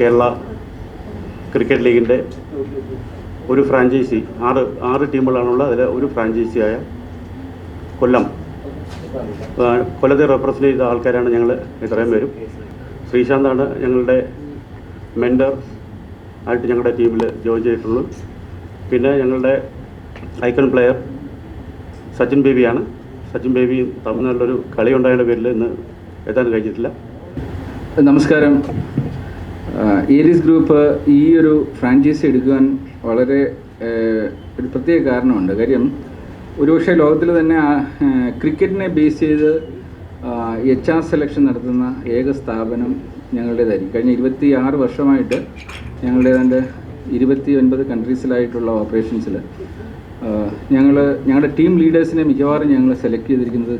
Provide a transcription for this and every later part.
Kerala cricket ലീഗിന്റെ ഒരു franchise ആറ് ആറ് ടീമുകളാണുള്ളത് അതിൽ ഒരു ഫ്രാഞ്ചൈസിയായ കൊല്ലം. കൊല്ലത്തെ റെപ്രസെന്റ് ചെയ്ത ആൾക്കാരാണ് ഞങ്ങൾ ഇത്രയും പേരും. ശ്രീശാന്താണ് ഞങ്ങളുടെ മെൻഡർ ആയിട്ട് ഞങ്ങളുടെ ടീമിൽ ജോയിൻ ചെയ്തിട്ടുള്ളൂ പിന്നെ ഞങ്ങളുടെ ഐക്കൺ പ്ലെയർ സച്ചിൻ ബേബിയാണ്. സച്ചിൻ ബേബി തമിഴ്നാട്ടിലൊരു കളി ഉണ്ടായതിന്റെ പേരിൽ ഇന്ന് എത്താൻ കഴിഞ്ഞിട്ടില്ല. നമസ്കാരം. ഏരീസ് ഗ്രൂപ്പ് ഈ ഒരു ഫ്രാഞ്ചൈസി എടുക്കുവാൻ വളരെ ഒരു പ്രത്യേക കാരണമുണ്ട്. കാര്യം ഒരുപക്ഷെ ലോകത്തിൽ തന്നെ ക്രിക്കറ്റിനെ ബേസ് ചെയ്ത് എച്ച് ആർ സെലക്ഷൻ നടത്തുന്ന ഏക സ്ഥാപനം ഞങ്ങളുടേതായിരിക്കും. കഴിഞ്ഞ ഇരുപത്തി ആറ് വർഷമായിട്ട് ഞങ്ങളുടെ ഏതാണ്ട് ഇരുപത്തി ഒൻപത് കൺട്രീസിലായിട്ടുള്ള ഓപ്പറേഷൻസിൽ ഞങ്ങൾ ഞങ്ങളുടെ ടീം ലീഡേഴ്സിനെ മിക്കവാറും ഞങ്ങൾ സെലക്ട് ചെയ്തിരിക്കുന്നത്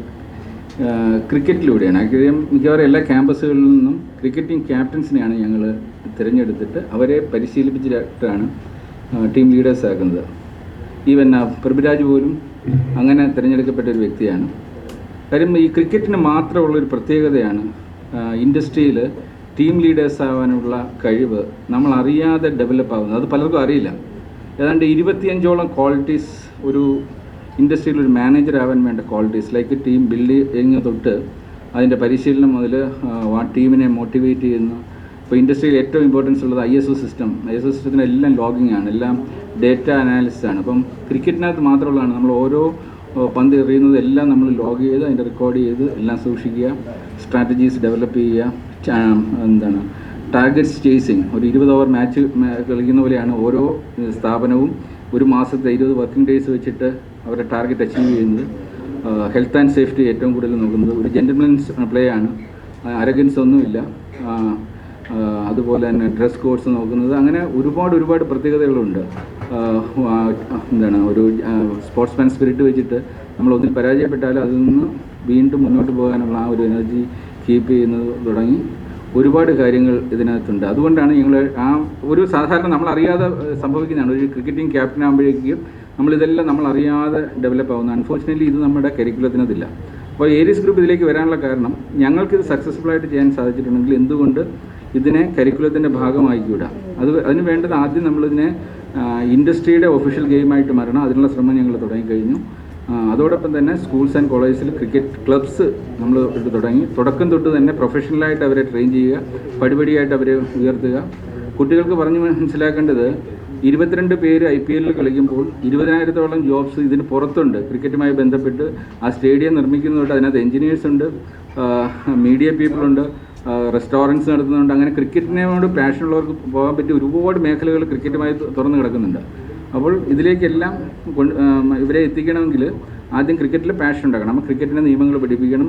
ക്രിക്കറ്റിലൂടെയാണ്. കാര്യം മിക്കവാറും എല്ലാ ക്യാമ്പസുകളിൽ നിന്നും ക്രിക്കറ്റിംഗ് ക്യാപ്റ്റൻസിനെയാണ് ഞങ്ങൾ തിരഞ്ഞെടുത്തിട്ട് അവരെ പരിശീലിപ്പിച്ചിട്ടാണ് ടീം ലീഡേഴ്സ് ആക്കുന്നത്. ഈവൻ ആ, പൃഥ്വിരാജ് പോലും അങ്ങനെ തിരഞ്ഞെടുക്കപ്പെട്ട ഒരു വ്യക്തിയാണ്. കാര്യം ഈ ക്രിക്കറ്റിന് മാത്രമുള്ളൊരു പ്രത്യേകതയാണ് ഇൻഡസ്ട്രിയിൽ ടീം ലീഡേഴ്സ് ആവാനുള്ള കഴിവ് നമ്മൾ അറിയാതെ ഡെവലപ്പ് ആവുന്നത് അത് പലർക്കും അറിയില്ല. ഏതാണ്ട് ഇരുപത്തിയഞ്ചോളം ക്വാളിറ്റീസ് ഒരു ഇൻഡസ്ട്രിയിൽ ഒരു മാനേജർ ആവാൻ വേണ്ട ക്വാളിറ്റീസ് ലൈക്ക് ടീം ബിൽഡിങ് തൊട്ട് അതിന്റെ പരിശീലനം മുതൽ ആ ടീമിനെ മോട്ടിവേറ്റ് ചെയ്യുന്നു ഇപ്പോൾ ഇൻഡസ്ട്രിയിൽ ഏറ്റവും ഇമ്പോർട്ടൻസ് ഉള്ളത് I S O system I S O സിസ്റ്റത്തിന് എല്ലാം ലോഗിങ് ആണ് എല്ലാം ഡേറ്റ അനാലിസിസ് ആണ്. അപ്പം ക്രിക്കറ്റിനകത്ത് മാത്രമുള്ളതാണ് നമ്മൾ ഓരോ പന്ത് എറിയുന്നത് എല്ലാം നമ്മൾ ലോഗ് ചെയ്ത് അതിന്റെ റെക്കോർഡ് ചെയ്ത് എല്ലാം സൂക്ഷിക്കുക സ്ട്രാറ്റജീസ് ഡെവലപ്പ് ചെയ്യുക എന്താണ് ടാർഗറ്റ്സ് ചേസിങ് ഒരു ഇരുപത് ഓവർ മാച്ച് കളിക്കുന്ന പോലെയാണ് ഓരോ സ്ഥാപനവും ഒരു മാസത്തെ ഇരുപത് വർക്കിംഗ് ഡേയ്സ് വെച്ചിട്ട് അവരുടെ ടാർഗറ്റ് അച്ചീവ് ചെയ്യുന്നത് ഹെൽത്ത് ആൻഡ് സേഫ്റ്റി ഏറ്റവും കൂടുതൽ നോക്കുന്നത്. ഒരു ജെന്റിൽമെൻസ് പ്ലേ ആണ്. അരഗൻസ് ഒന്നുമില്ല. അതുപോലെ തന്നെ ഡ്രസ് കോഡ്സ് നോക്കുന്നത്. അങ്ങനെ ഒരുപാട് ഒരുപാട് പ്രത്യേകതകളുണ്ട്. എന്താണ് ഒരു സ്പോർട്സ്മാൻ സ്പിരിറ്റ് വെച്ചിട്ട് നമ്മൾ ഒന്നിൽ പരാജയപ്പെട്ടാലും അതിൽ നിന്ന് വീണ്ടും മുന്നോട്ട് പോകാനുള്ള ആ ഒരു എനർജി കീപ്പ് ചെയ്യുന്നത് തുടങ്ങി ഒരുപാട് കാര്യങ്ങൾ ഇതിനകത്തുണ്ട്. അതുകൊണ്ടാണ് ഞങ്ങൾ ആ ഒരു സാധാരണ നമ്മൾ അറിയാതെ സംഭവിക്കുന്നതാണ്. ഒരു ക്രിക്കറ്റിംഗ് ക്യാപ്റ്റൻ ആകുമ്പോഴേക്കും നമ്മളിതെല്ലാം നമ്മൾ അറിയാതെ ഡെവലപ്പ് ആവുന്നത് അൺഫോർച്ചുനേറ്റ്ലി ഇത് നമ്മുടെ കരിക്കുലത്തിനതില്ല അപ്പോൾ ഏരിയസ് ഗ്രൂപ്പ് ഇതിലേക്ക് വരാനുള്ള കാരണം ഞങ്ങൾക്കിത് സക്സസ്ഫുൾ ആയിട്ട് ചെയ്യാൻ സാധിച്ചിട്ടുണ്ടെങ്കിൽ എന്തുകൊണ്ട് ഇതിനെ കരിക്കുലത്തിന്റെ ഭാഗമായിക്കൂടാ? അത് അതിന് വേണ്ടത് ആദ്യം നമ്മളിതിനെ ഇൻഡസ്ട്രിയുടെ ഒഫീഷ്യൽ ഗെയിമായിട്ട് മാറണം. അതിനുള്ള ശ്രമം ഞങ്ങൾ തുടങ്ങിക്കഴിഞ്ഞു. അതോടൊപ്പം തന്നെ സ്കൂൾസ് ആൻഡ് കോളേജസിൽ ക്രിക്കറ്റ് ക്ലബ്സ് നമ്മൾ ഇത് തുടങ്ങി. തുടക്കം തൊട്ട് തന്നെ പ്രൊഫഷണലായിട്ട് അവരെ ട്രെയിൻ ചെയ്യുക പടിപടിയായിട്ട് അവരെ ഉയർത്തുക. കുട്ടികൾക്ക് പറഞ്ഞ് മനസ്സിലാക്കേണ്ടത് ഇരുപത്തിരണ്ട് പേര് ഐ പി എല്ലിൽ കളിക്കുമ്പോൾ ഇരുപതിനായിരത്തോളം ജോബ്സ് ഇതിന് പുറത്തുണ്ട്. ക്രിക്കറ്റുമായി ബന്ധപ്പെട്ട് ആ സ്റ്റേഡിയം നിർമ്മിക്കുന്നതുകൊണ്ട് അതിനകത്ത് എഞ്ചിനീയേഴ്സ് ഉണ്ട് മീഡിയ പീപ്പിൾ ഉണ്ട് റെസ്റ്റോറന്റ്സ് നടത്തുന്നുണ്ട് അങ്ങനെ ക്രിക്കറ്റിനോട് പാഷനുള്ളവർക്ക് പോകാൻ പറ്റിയ ഒരുപാട് മേഖലകൾ ക്രിക്കറ്റുമായി തുറന്നു കിടക്കുന്നുണ്ട്. അപ്പോൾ ഇതിലേക്കെല്ലാം ഇവരെ എത്തിക്കണമെങ്കിൽ ആദ്യം ക്രിക്കറ്റിൽ പാഷൻ ഉണ്ടാക്കണം. നമ്മൾ ക്രിക്കറ്റിന്റെ നിയമങ്ങൾ പഠിപ്പിക്കണം.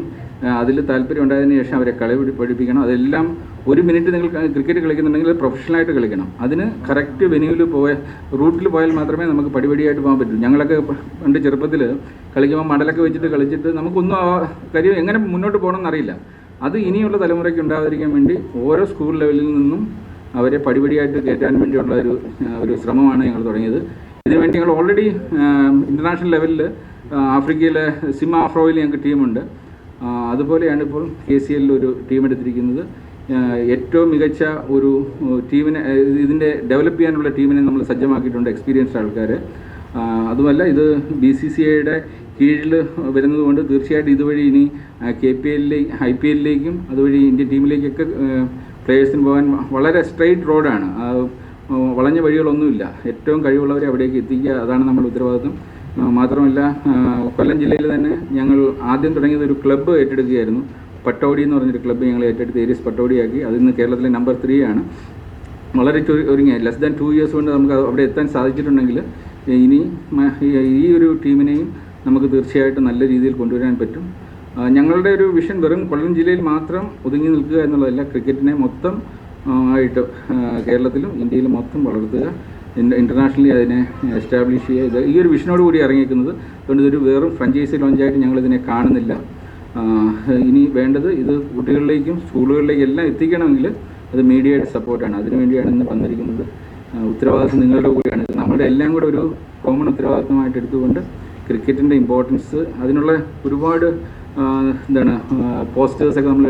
അതിൽ താല്പര്യം ഉണ്ടായതിനു ശേഷം അവരെ കളി പഠിപ്പിക്കണം. അതെല്ലാം ഒരു മിനിറ്റ് നിങ്ങൾ ക്രിക്കറ്റ് കളിക്കുന്നുണ്ടെങ്കിൽ പ്രൊഫഷണലായിട്ട് കളിക്കണം. അതിന് കറക്റ്റ് വെന്യൂവിൽ പോയ റൂട്ടിൽ പോയാൽ മാത്രമേ നമുക്ക് പടിപടിയായിട്ട് പോകാൻ പറ്റൂ. ഞങ്ങളൊക്കെ പണ്ട് ചെറുപ്പത്തിൽ കളിക്കുമ്പോൾ മടലൊക്കെ വെച്ചിട്ട് കളിച്ചിട്ട് നമുക്കൊന്നും കാര്യം എങ്ങനെ മുന്നോട്ട് പോകണമെന്ന് അറിയില്ല. അത് ഇനിയുള്ള തലമുറയ്ക്ക് ഉണ്ടാകാതിരിക്കാൻ വേണ്ടി ഓരോ സ്കൂൾ ലെവലിൽ നിന്നും അവരെ പടിപടിയായിട്ട് കയറ്റാൻ വേണ്ടിയുള്ള ഒരു ഒരു ശ്രമമാണ് ഞങ്ങൾ തുടങ്ങിയത്. ഇതിനുവേണ്ടി ഞങ്ങൾ ഓൾറെഡി ഇന്റർനാഷണൽ ലെവലിൽ ആഫ്രിക്കയിലെ സിമ ആഫ്രോയിൽ ഞങ്ങൾക്ക് ടീമുണ്ട്. അതുപോലെയാണ് ഇപ്പോൾ കെ സി എല്ലിൽ ഒരു ടീം എടുത്തിരിക്കുന്നത്. ഏറ്റവും മികച്ച ഒരു ടീമിനെ ഇതിന്റെ ഡെവലപ്പ് ചെയ്യാനുള്ള ടീമിനെ നമ്മൾ സജ്ജമാക്കിയിട്ടുണ്ട് എക്സ്പീരിയൻസ്ഡ് ആൾക്കാർ അതുമല്ല ഇത് ബി സി സി ഐയുടെ കീഴിൽ വരുന്നതുകൊണ്ട് തീർച്ചയായിട്ടും ഇതുവഴി ഇനി കെ പി എല്ലിലേക്ക് ഐ പി എല്ലിലേക്കും അതുവഴി ഇന്ത്യൻ ടീമിലേക്കൊക്കെ പ്ലേയേഴ്സിന് പോകാൻ വളരെ സ്ട്രെയിറ്റ് റോഡാണ് വളഞ്ഞ വഴികളൊന്നുമില്ല. ഏറ്റവും കഴിവുള്ളവരെ അവിടേക്ക് എത്തിക്കുക അതാണ് നമ്മുടെ ഉത്തരവാദിത്വം. മാത്രമല്ല കൊല്ലം ജില്ലയിൽ തന്നെ ഞങ്ങൾ ആദ്യം തുടങ്ങിയത് ഒരു ക്ലബ്ബ് ഏറ്റെടുക്കുകയായിരുന്നു. പട്ടോടി എന്ന് പറഞ്ഞൊരു ക്ലബ്ബ് ഞങ്ങൾ ഏറ്റെടുത്ത് ഏരിയസ് പട്ടോടിയാക്കി. അതിന്ന് കേരളത്തിലെ നമ്പർ ത്രീ ആണ്. വളരെ ഒരുങ്ങിയ ലെസ് ദാൻ ടു ഇയേഴ്സ് കൊണ്ട് നമുക്ക് അവിടെ എത്താൻ സാധിച്ചിട്ടുണ്ടെങ്കിൽ ഇനി ഈ- ഒരു ടീമിനെയും നമുക്ക് തീർച്ചയായിട്ടും നല്ല രീതിയിൽ കൊണ്ടുവരാൻ പറ്റും. ഞങ്ങളുടെ ഒരു വിഷൻ വെറും കൊല്ലം ജില്ലയിൽ മാത്രം ഒതുങ്ങി നിൽക്കുക എന്നുള്ളതല്ല ക്രിക്കറ്റിനെ മൊത്തം ആയിട്ട് കേരളത്തിലും ഇന്ത്യയിലും മൊത്തം വളർത്തുക ഇന്റർനാഷണലി അതിനെ എസ്റ്റാബ്ലിഷ് ചെയ്യുക. ഇത് ഈ ഒരു വിഷനോട് കൂടി ഇറങ്ങിയിരിക്കുന്നത്. അതുകൊണ്ട് ഇതൊരു വെറും ഫ്രഞ്ചൈസി ലോഞ്ചായിട്ട് ഞങ്ങളിതിനെ കാണുന്നില്ല. ഇനി വേണ്ടത് ഇത് കുട്ടികളിലേക്കും സ്കൂളുകളിലേക്കും എല്ലാം എത്തിക്കണമെങ്കിൽ അത് മീഡിയയുടെ സപ്പോർട്ടാണ്. അതിനുവേണ്ടിയാണ് ഇന്ന് വന്നിരിക്കുന്നത്. ഉത്തരവാദിത്വം നിങ്ങളുടെ കൂടിയാണ്. നമ്മുടെ എല്ലാം കൂടെ ഒരു കോമൺ ഉത്തരവാദിത്വമായിട്ട് എടുത്തുകൊണ്ട് ക്രിക്കറ്റിന്റെ ഇമ്പോർട്ടൻസ് അതിനുള്ള ഒരുപാട് എന്താണ് പോസ്റ്റേഴ്സൊക്കെ നമ്മൾ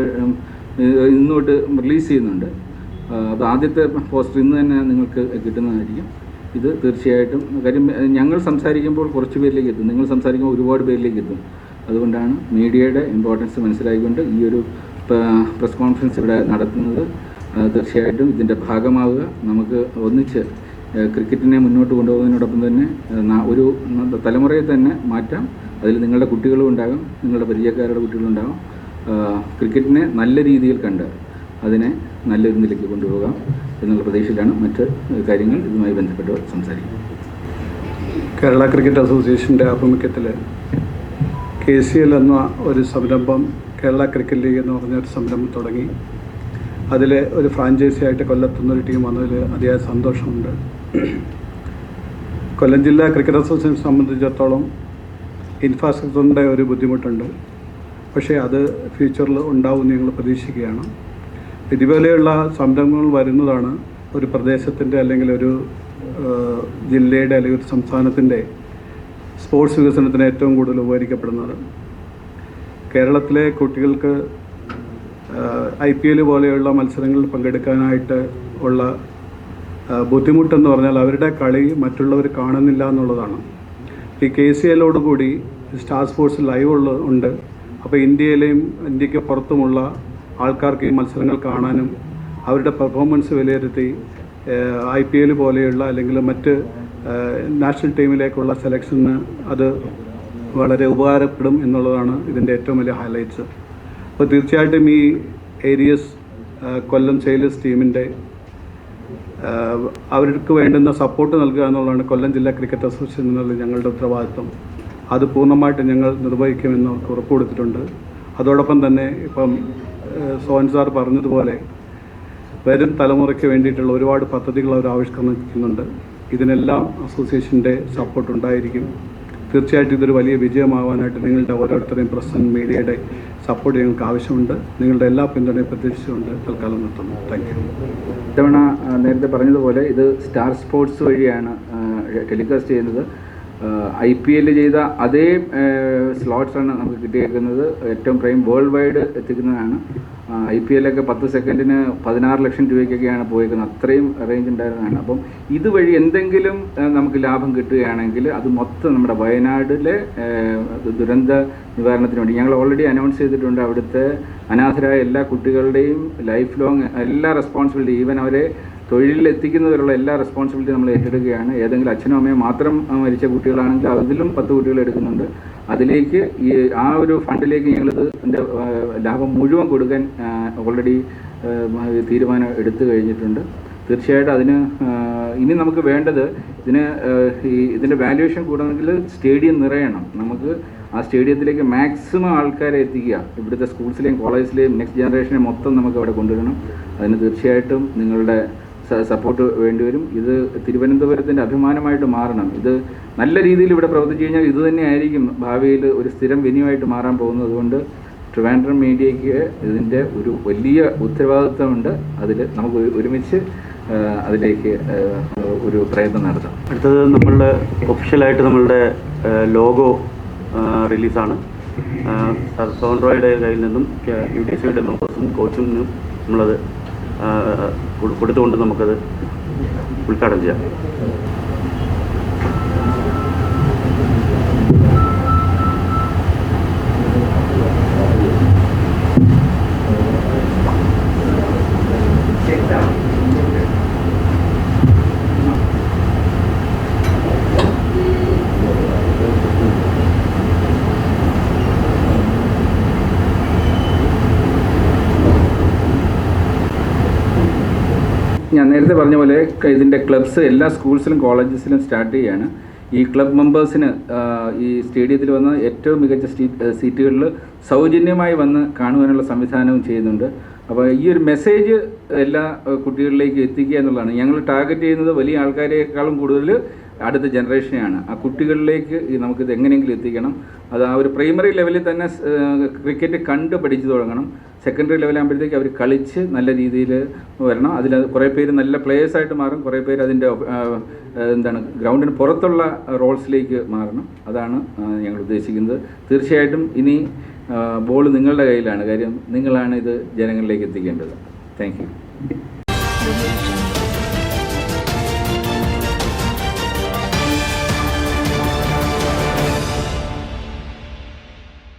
ഇന്ന് തൊട്ട് റിലീസ് ചെയ്യുന്നുണ്ട്. അപ്പോൾ ആദ്യത്തെ പോസ്റ്റർ ഇന്ന് തന്നെ നിങ്ങൾക്ക് കിട്ടുന്നതായിരിക്കും. ഇത് തീർച്ചയായിട്ടും കാര്യം ഞങ്ങൾ സംസാരിക്കുമ്പോൾ കുറച്ച് പേരിലേക്ക് എത്തും. നിങ്ങൾ സംസാരിക്കുമ്പോൾ ഒരുപാട് പേരിലേക്ക് എത്തും. അതുകൊണ്ടാണ് മീഡിയയുടെ ഇമ്പോർട്ടൻസ് മനസ്സിലാക്കിക്കൊണ്ട് ഈ ഒരു പ്രസ് കോൺഫറൻസ് ഇവിടെ നടത്തുന്നത്. തീർച്ചയായിട്ടും ഇതിന്റെ ഭാഗമാവുക. നമുക്ക് ഒന്നിച്ച് ക്രിക്കറ്റിനെ മുന്നോട്ട് കൊണ്ടുപോകുന്നതിനോടൊപ്പം തന്നെ ഒരു തലമുറയെ തന്നെ മാറ്റാം. അതിൽ നിങ്ങളുടെ കുട്ടികളും ഉണ്ടാകും നിങ്ങളുടെ പരിചയക്കാരുടെ കുട്ടികളും ഉണ്ടാകും. ക്രിക്കറ്റിനെ നല്ല രീതിയിൽ കണ്ട് അതിനെ നല്ലൊരു നിലയ്ക്ക് കൊണ്ടുപോകാം എന്നുള്ള പ്രതീക്ഷയിലാണ് മറ്റ് കാര്യങ്ങൾ ഇതുമായി ബന്ധപ്പെട്ട് സംസാരിക്കുന്നത്. കേരള ക്രിക്കറ്റ് അസോസിയേഷന്റെ ആഭിമുഖ്യത്തിൽ കെ സി എൽ എന്ന ഒരു സംരംഭം കേരള ക്രിക്കറ്റ് ലീഗ് എന്ന് പറഞ്ഞ ഒരു സംരംഭം തുടങ്ങി. അതിൽ ഒരു ഫ്രാഞ്ചൈസി ആയിട്ട് കൊല്ലത്തുന്ന ഒരു ടീം വന്നതിൽ അതിയായ സന്തോഷമുണ്ട്. കൊല്ലം ജില്ലാ ക്രിക്കറ്റ് അസോസിയേഷൻ സംബന്ധിച്ചിടത്തോളം ഇൻഫ്രാസ്ട്രക്ചറിന്റെ ഒരു ബുദ്ധിമുട്ടുണ്ട്. പക്ഷേ അത് ഫ്യൂച്ചറിൽ ഉണ്ടാവും ഞങ്ങൾ പ്രതീക്ഷിക്കുകയാണ്. ഇതുപോലെയുള്ള സംരംഭങ്ങൾ വരുന്നതാണ് ഒരു പ്രദേശത്തിന്റെ അല്ലെങ്കിൽ ഒരു ജില്ലയുടെ അല്ലെങ്കിൽ ഒരു സംസ്ഥാനത്തിന്റെ സ്പോർട്സ് വികസനത്തിന് ഏറ്റവും കൂടുതൽ ഉപകരിക്കപ്പെടുന്നത്. കേരളത്തിലെ കുട്ടികൾക്ക് ഐ പി എൽ പോലെയുള്ള മത്സരങ്ങളിൽ പങ്കെടുക്കാനായിട്ട് ഉള്ള ബുദ്ധിമുട്ടെന്ന് പറഞ്ഞാൽ അവരുടെ കളി മറ്റുള്ളവർ കാണുന്നില്ല എന്നുള്ളതാണ്. ഈ കെ സി എല്ലോടുകൂടി സ്റ്റാർ സ്പോർട്സ് ലൈവ് ഉള്ള ഉണ്ട്. അപ്പോൾ ഇന്ത്യയിലെയും ഇന്ത്യയ്ക്ക് പുറത്തുമുള്ള ആൾക്കാർക്ക് ഈ മത്സരങ്ങൾ കാണാനും അവരുടെ പെർഫോമൻസ് വിലയിരുത്തി ഐ പി എൽ പോലെയുള്ള അല്ലെങ്കിൽ മറ്റ് നാഷണൽ ടീമിലേക്കുള്ള സെലക്ഷന് അത് വളരെ ഉപകാരപ്പെടും എന്നുള്ളതാണ് ഇതിന്റെ ഏറ്റവും വലിയ ഹൈലൈറ്റ്സ് അപ്പോൾ തീർച്ചയായിട്ടും ഈ ഏരിയസ് കൊല്ലം സെയിലേഴ്സ് ടീമിന്റെ അവർക്ക് വേണ്ടുന്ന സപ്പോർട്ട് നൽകുക എന്നുള്ളതാണ് കൊല്ലം ജില്ലാ ക്രിക്കറ്റ് അസോസിയേഷൻ എന്നുള്ള ഞങ്ങളുടെ ഉത്തരവാദിത്വം. അത് പൂർണമായിട്ട് ഞങ്ങൾ നിർവഹിക്കുമെന്ന് അവർക്ക് ഉറപ്പ് കൊടുത്തിട്ടുണ്ട്. അതോടൊപ്പം തന്നെ ഇപ്പം സോഹൻ സാർ പറഞ്ഞതുപോലെ വരും തലമുറയ്ക്ക് വേണ്ടിയിട്ടുള്ള ഒരുപാട് പദ്ധതികൾ അവർ ആവിഷ്കരണം ചെയ്യുന്നുണ്ട് ഇതിനെല്ലാം അസോസിയേഷന്റെ സപ്പോർട്ട് ഉണ്ടായിരിക്കും. തീർച്ചയായിട്ടും ഇതൊരു വലിയ വിജയമാവാനായിട്ട് നിങ്ങളുടെ ഓരോരുത്തരെയും പ്രസ് മീഡിയയുടെ സപ്പോർട്ട് ഞങ്ങൾക്ക് ആവശ്യമുണ്ട്. നിങ്ങളുടെ എല്ലാ പിന്തുണയും പ്രതീക്ഷിച്ചുകൊണ്ട് തൽക്കാലം നിർത്തുന്നു. താങ്ക് യു ഇത്തവണ നേരത്തെ പറഞ്ഞതുപോലെ ഇത് സ്റ്റാർ സ്പോർട്സ് വഴിയാണ് ടെലികാസ്റ്റ് ചെയ്യുന്നത്. ഐ പി എല്ല് ചെയ്ത അതേ സ്ലോട്ട്സാണ് നമുക്ക് കിട്ടിയേക്കുന്നത്. ഏറ്റവും പ്രൈം വേൾഡ് വൈഡ് എത്തിക്കുന്നതാണ്. ഐ പി എല്ലൊക്കെ പത്ത് സെക്കൻഡിന് പതിനാറ് ലക്ഷം രൂപയ്ക്കൊക്കെയാണ് പോയിരിക്കുന്നത് അത്രയും റേഞ്ച് ഉണ്ടായിരുന്നതാണ്. അപ്പം ഇതുവഴി എന്തെങ്കിലും നമുക്ക് ലാഭം കിട്ടുകയാണെങ്കിൽ അത് മൊത്തം നമ്മുടെ വയനാടിലെ ദുരന്ത നിവാരണത്തിന് വേണ്ടി. ഞങ്ങൾ ഓൾറെഡി അനൗൺസ് ചെയ്തിട്ടുണ്ട് അവിടുത്തെ അനാഥരായ എല്ലാ കുട്ടികളുടെയും ലൈഫ് ലോങ് എല്ലാ റെസ്പോൺസിബിലിറ്റി ഈവൻ അവരെ തൊഴിലിൽ എത്തിക്കുന്നതിലുള്ള എല്ലാ റെസ്പോൺസിബിലിറ്റി നമ്മൾ ഏറ്റെടുക്കുകയാണ്. ഏതെങ്കിലും അച്ഛനും അമ്മയും മാത്രം മരിച്ച കുട്ടികളാണെങ്കിൽ അതിലും പത്ത് കുട്ടികൾ എടുക്കുന്നുണ്ട്. അതിലേക്ക് ഈ ആ ഒരു ഫണ്ടിലേക്ക് ഞങ്ങളിത് എന്റെ ലാഭം മുഴുവൻ കൊടുക്കാൻ ഓൾറെഡി തീരുമാനം എടുത്തു കഴിഞ്ഞിട്ടുണ്ട്. തീർച്ചയായിട്ടും അതിന് ഇനി നമുക്ക് വേണ്ടത് ഇതിന് ഈ ഇതിന്റെ വാല്യുവേഷൻ കൂടണമെങ്കിൽ സ്റ്റേഡിയം നിറയണം. നമുക്ക് ആ സ്റ്റേഡിയത്തിലേക്ക് മാക്സിമം ആൾക്കാരെ എത്തിക്കുക. ഇവിടുത്തെ സ്കൂൾസിലെയും കോളേജിലെയും നെക്സ്റ്റ് ജനറേഷനെ മൊത്തം നമുക്ക് അവിടെ കൊണ്ടുവരണം. അതിന് തീർച്ചയായിട്ടും നിങ്ങളുടെ സപ്പോർട്ട് വേണ്ടിവരും. ഇത് തിരുവനന്തപുരത്തിന്റെ അഭിമാനമായിട്ട് മാറണം. ഇത് നല്ല രീതിയിൽ ഇവിടെ പ്രവർത്തിച്ചു കഴിഞ്ഞാൽ ഇത് തന്നെയായിരിക്കും ഭാവിയിൽ ഒരു സ്ഥിരം വിനിയമായിട്ട് മാറാൻ പോകുന്നത് അതുകൊണ്ട് ട്രിവാൻഡ്രം മീഡിയയ്ക്ക് ഇതിന്റെ ഒരു വലിയ ഉത്തരവാദിത്വമുണ്ട്. അതിൽ നമുക്ക് ഒരു- ഒരുമിച്ച് അതിലേക്ക് ഒരു പ്രയത്നം നടത്താം. അടുത്തത് നമ്മളുടെ ഒഫീഷ്യലായിട്ട് നമ്മളുടെ ലോഗോ റിലീസാണ്. സോൺറോയുടെ കയ്യിൽ നിന്നും യു ഡി സിയുടെ മെമ്പേഴ്സും കോച്ചും നിന്നും നമ്മളത് കൊടുത്തുകൊണ്ട് നമുക്കത് ഉദ്ഘാടനം ചെയ്യാം. ഞാൻ നേരത്തെ പറഞ്ഞ പോലെ ഇതിന്റെ ക്ലബ്സ് എല്ലാ സ്കൂൾസിലും കോളേജസിലും സ്റ്റാർട്ട് ചെയ്യാണ്. ഈ ക്ലബ് മെമ്പേഴ്സിന് ഈ സ്റ്റേഡിയത്തിൽ വന്ന് ഏറ്റവും മികച്ച സ്റ്റീ- സീറ്റുകളിൽ സൗജന്യമായി വന്ന് കാണുവാനുള്ള സംവിധാനവും ചെയ്യുന്നുണ്ട്. അപ്പോൾ ഈ ഒരു മെസ്സേജ് എല്ലാ കുട്ടികളിലേക്ക് എത്തിക്കുക എന്നുള്ളതാണ്. ഞങ്ങൾ ടാർഗറ്റ് ചെയ്യുന്നത് വലിയ ആൾക്കാരെക്കാളും കൂടുതൽ അടുത്ത ജനറേഷനെയാണ് ആ കുട്ടികളിലേക്ക് നമുക്കിത് എങ്ങനെയെങ്കിലും എത്തിക്കണം. അത് ആ ഒരു പ്രൈമറി ലെവലിൽ തന്നെ ക്രിക്കറ്റ് കണ്ട് പഠിച്ചു തുടങ്ങണം. സെക്കൻഡറി ലെവലാകുമ്പോഴത്തേക്ക് അവർ കളിച്ച് നല്ല രീതിയിൽ വരണം. അതിൽ കുറേ പേര് നല്ല പ്ലേയേഴ്സായിട്ട് മാറും. കുറേ പേര് അതിന്റെ എന്താണ് ഗ്രൗണ്ടിന് പുറത്തുള്ള റോൾസിലേക്ക് മാറണം. അതാണ് ഞങ്ങൾ ഉദ്ദേശിക്കുന്നത്. തീർച്ചയായിട്ടും ഇനി ബോൾ നിങ്ങളുടെ കയ്യിലാണ്. കാര്യം നിങ്ങളാണ് ഇത് ജനങ്ങളിലേക്ക് എത്തിക്കേണ്ടത്. Thank you